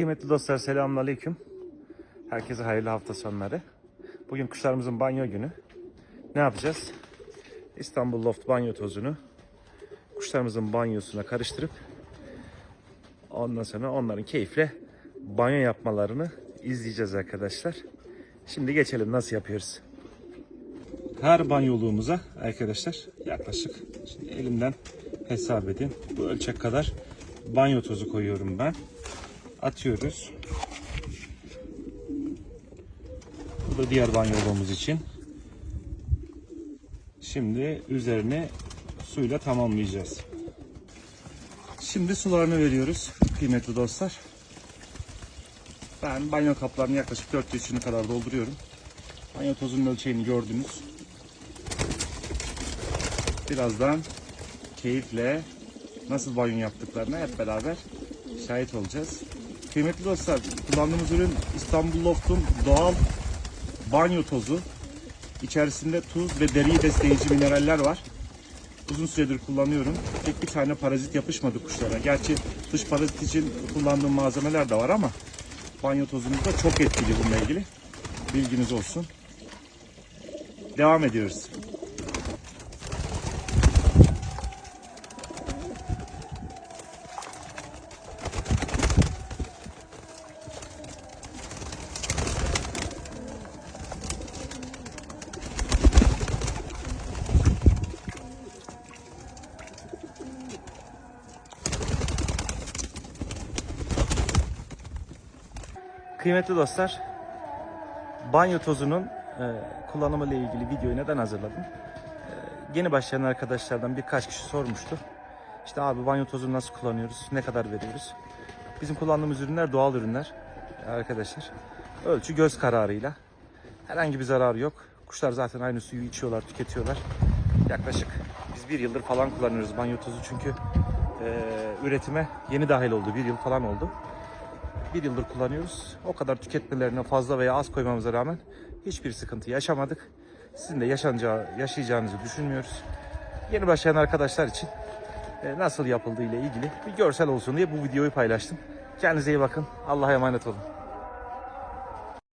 Kıymetli dostlar selamünaleyküm. Herkese hayırlı hafta sonları. Bugün kuşlarımızın banyo günü. Ne yapacağız? İstanbul Loft banyo tozunu kuşlarımızın banyosuna karıştırıp ondan sonra onların keyifle banyo yapmalarını izleyeceğiz arkadaşlar. Şimdi geçelim nasıl yapıyoruz. Her banyoluğumuza arkadaşlar yaklaşık şimdi elimden hesap edin. Bu ölçek kadar banyo tozu koyuyorum ben. Atıyoruz. Bu da diğer banyoluğumuz için. Şimdi üzerine suyla tamamlayacağız. Şimdi sularını veriyoruz kıymetli dostlar. Ben banyo kaplarını yaklaşık 4 yaşını kadar dolduruyorum. Banyo tozunun ölçeğini gördünüz. Birazdan keyifle nasıl banyo yaptıklarına hep beraber şahit olacağız. Kıymetli dostlar, kullandığımız ürün İstanbul Loft'un doğal banyo tozu. İçerisinde tuz ve deriyi besleyici mineraller var. Uzun süredir kullanıyorum. Tek bir tane parazit yapışmadı kuşlara. Gerçi dış parazit için kullandığım malzemeler de var ama banyo tozumuz da çok etkili bununla ilgili. Bilginiz olsun. Devam ediyoruz. Kıymetli dostlar, banyo tozunun e, kullanımı ile ilgili videoyu neden hazırladım? E, yeni başlayan arkadaşlardan birkaç kişi sormuştu. İşte abi banyo tozunu nasıl kullanıyoruz, ne kadar veriyoruz? Bizim kullandığımız ürünler doğal ürünler arkadaşlar. Ölçü göz kararıyla. Herhangi bir zararı yok. Kuşlar zaten aynı suyu içiyorlar, tüketiyorlar. Yaklaşık biz bir yıldır falan kullanıyoruz banyo tozu çünkü e, üretime yeni dahil oldu. Bir yıl falan oldu bir yıldır kullanıyoruz. O kadar tüketmelerine fazla veya az koymamıza rağmen hiçbir sıkıntı yaşamadık. Sizin de yaşanacağı, yaşayacağınızı düşünmüyoruz. Yeni başlayan arkadaşlar için e, nasıl yapıldığı ile ilgili bir görsel olsun diye bu videoyu paylaştım. Kendinize iyi bakın. Allah'a emanet olun.